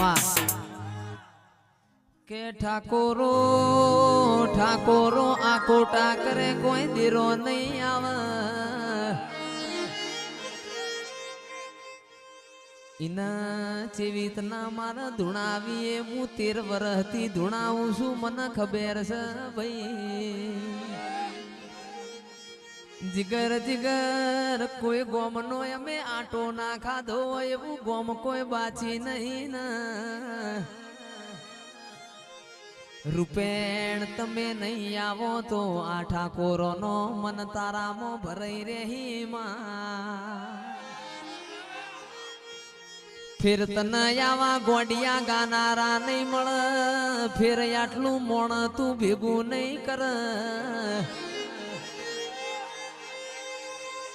વાહ કે ઠાકોરો ઠાકોરો આ કોટા કરે કોઈ દીરો નહીં આવે. ઇના ચેવીતના મારા ધૂણાવીએ, હું તેર વરહથી ધૂણાવું છું, મને ખબર છે ભાઈ. જીગર જીગર કોઈ ગોમનો અમે આટો ના ખાધો એવું ગોમ કોઈ બાચી નહીં ના. રૂપેણ, તમે નહીં આવો તો આ ઠાકોરોનો મન તારામાં ભરાઈ રહી માં. ફેર તને આવા ગોડિયા ગાનારા નહીં મળ. ફેર આટલું મોણ તું ભેગું નહીં કર.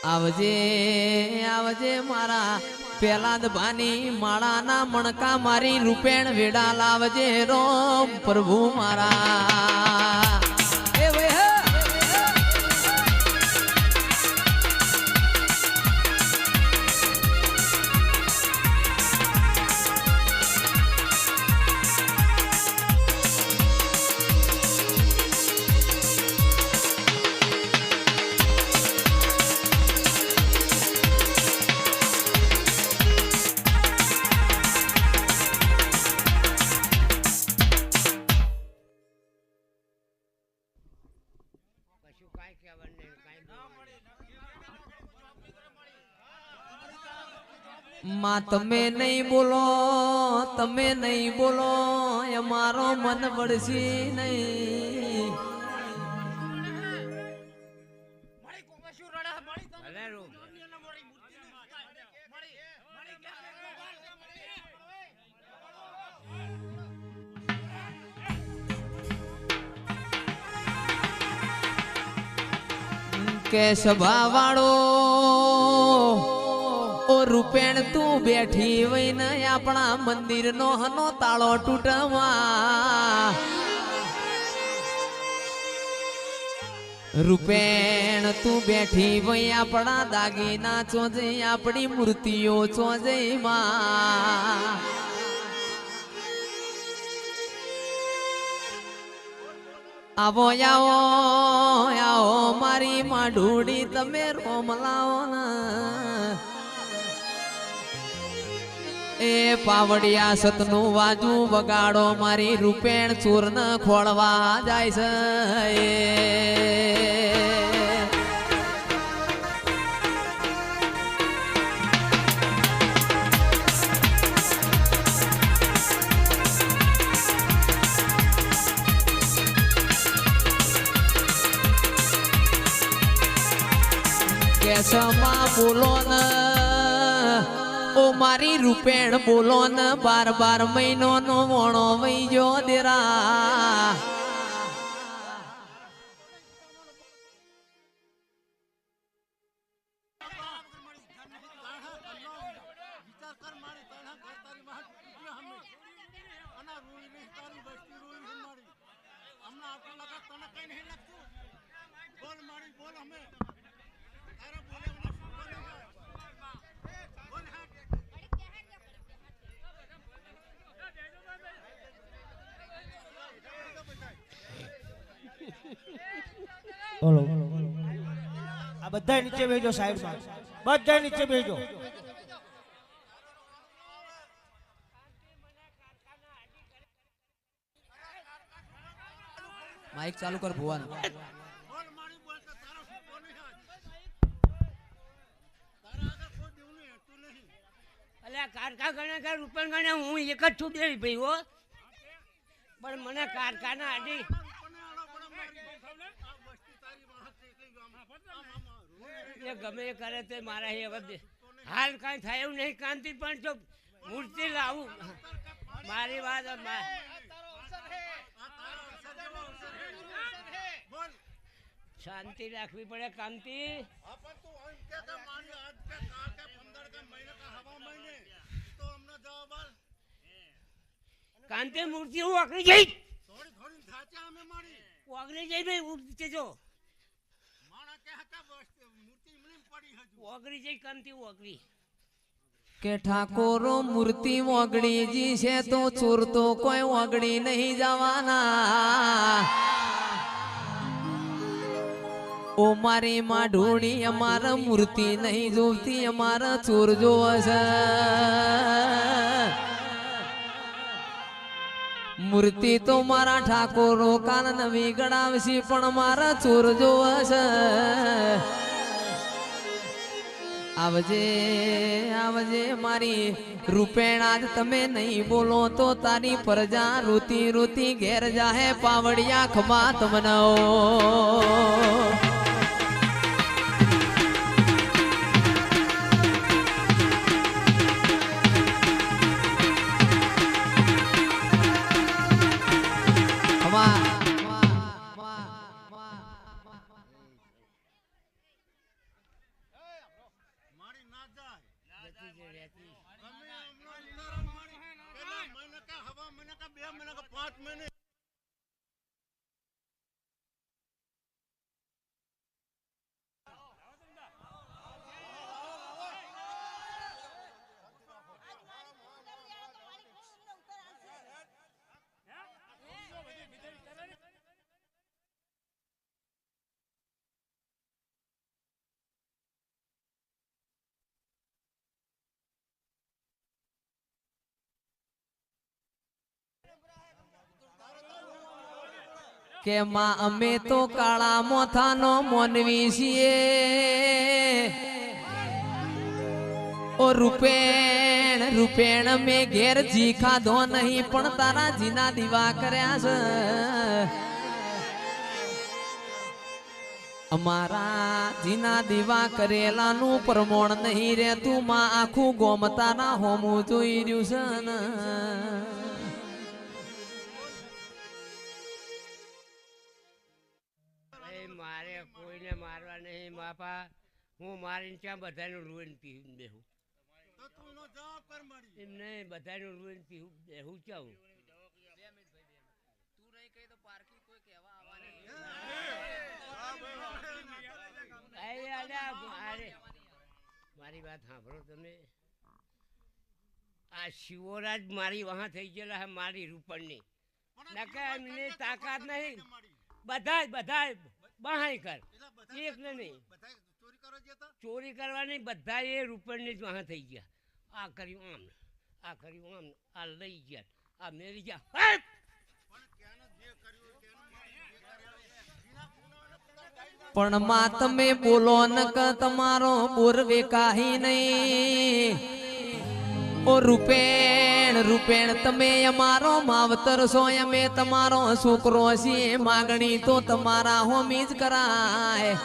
આવજે આવજે મારા પેલા ભાની માળાના મણકા મારી રૂપેણ વેડા લાવજે રોમ પ્રભુ મારા. માં તમે નહીં બોલો તમે નહીં બોલો એ મારો મન વળશે નહીં સભા રૂપ. ઓ રૂપેણ, તું બેઠી વઈને આપણા મંદિર નો હનો તાળો તૂટવા. રૂપેણ, તું બેઠી વઈ આપણા દાગીના ચોજે, આપણી મૂર્તિઓ ચોજે માં. આવો આવો આવો મારી માઢુડી તમે રોમ લાવો ને. એ પાવડિયા સતનું વાજુ વગાડો મારી રૂપેણ ચૂર્ણ ખોળવા જાય છે. કેસમાં બોલો ન ઓ મારી રૂપેણ બોલો ન બાર બાર મહિનો નો વણો વૈજો દેરા. બોલો. આ બધા નીચે બેજો સાહેબ. બધા નીચે બેજો માઇક ચાલુ કર ભુવન. બોલ મારી બોલ તો તારા શું બોલ નહીં આજ તારા આગળ કોઈ દેવું નહીં તું નહીં અલ્યા કારકા ગણે કે રૂપન ગણે હું એક જ છું બે ભાઈ હો. પણ મને કારખાના આડી કોને આલો પડે મારી આ વસ્તી તારી વાહક છે કઈ ગામ આમ આમ આમ રૂઈ એ ગમે એ કરે તે મારા હવે હાલ કાંઈ થાય એવું નહીં, કાંતિ પણ જો મૂર્તિ લાવું. મારી વાત શાંતિ રાખવી પડે, કાંતિ. કાંતિ મૂર્તિ હું ઓગળી જઈ ઓગળી જઈ ભાઈ ઉઠી જો માણા કે હતા બસ મૂર્તિ એમની જ પડી હજુ ઓગળી ઓગળી કે ઠાકોરો મૂર્તિ ઓગણીજી છે તો ચોર તો કોઈ ઓગણી નહીં જવાના. ઓ મારી માં અમારા મૂર્તિ નહીં જોતી અમારા ચોર જોવે છે. મૂર્તિ તો મારા ઠાકોરો કાન નવી ગણાવશે પણ મારા ચોર જોવે છે. આવજે આવજે મારી રૂપેણા જ તમે નહીં બોલો તો તારી પ્રજા રૂતી રૂતી ઘેર જાહે પાવડિયા ખમા તમને રહેતી. ગમે હવા મને કા બે મહિને કા પાંચ મહિને કે માં અમે તો કાળા મોથાનો મોનવી છીએ. ઓ રૂપેણ રૂપેણ મે ઘેર જી ખાધો નહીં, પણ તારા જીના દીવા કર્યા છે. અમારા જીના દીવા કરેલાનું પ્રમોણ નહીં રહેતું માં આખું ગોમ તારા હોમું જોઈ રહ્યું છે નહીં બાપા હું મારીને ત્યાં બધાનું રૂઈન પીવું બેહું? તો તું એનો જવાબ કર મારી. એમ નહીં બધાનું રૂઈન પીવું બેહું ચાવું મારી વાત સાંભળો તમે. આ શિવરાજ મારી વહા થઈ ગયેલા હે મારી રૂપણની. નકા એમને તાકાત નહીં. બધાય બધાય. બહાય કર. એક ને નહીં. ચોરી કરો જે તો ચોરી કરવાની બધા એ રૂપણની જ વહા થઈ ગયા. આ કર્યું આમ આ કર્યું આમ આ લઈ ગયા આ મેરી ગયા! પણ માં તમે બોલો નક તમારો પૂર્વે વેકાહી નહીં. ઓ રૂપેણ રૂપેણ, તમે અમારો માવતર છો અમે તમારો છોકરો છીએ. માગણી તો તમારા હોમી જ કરાય.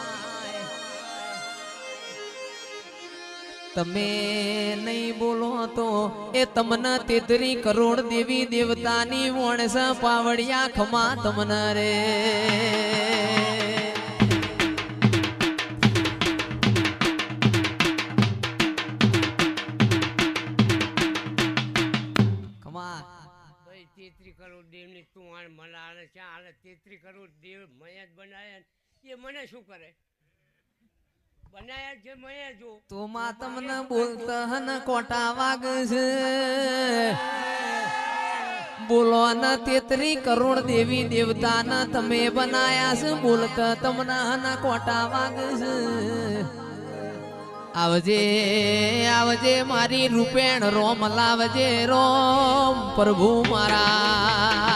તમે નહીં બોલો તો એ તમને તેતરી કરોડ દેવી દેવતાની વણસ પાવડિયા ખમા તમને રે. ચા કરું, દેવ મયા જ બનાયા એ મને શું કરે? બનાયા જે મયા જો. તો માં તમને બોલતા હન કોટા વાગશે. બોલો ન તેત્રી કરોડ દેવી દેવતા ન તમે બનાયા છે, બોલતા તમને હન કોટા વાગશે. આવજે આવજે મારી રૂપેણ રોમ, લાવજે રોમ, પ્રભુ મારા.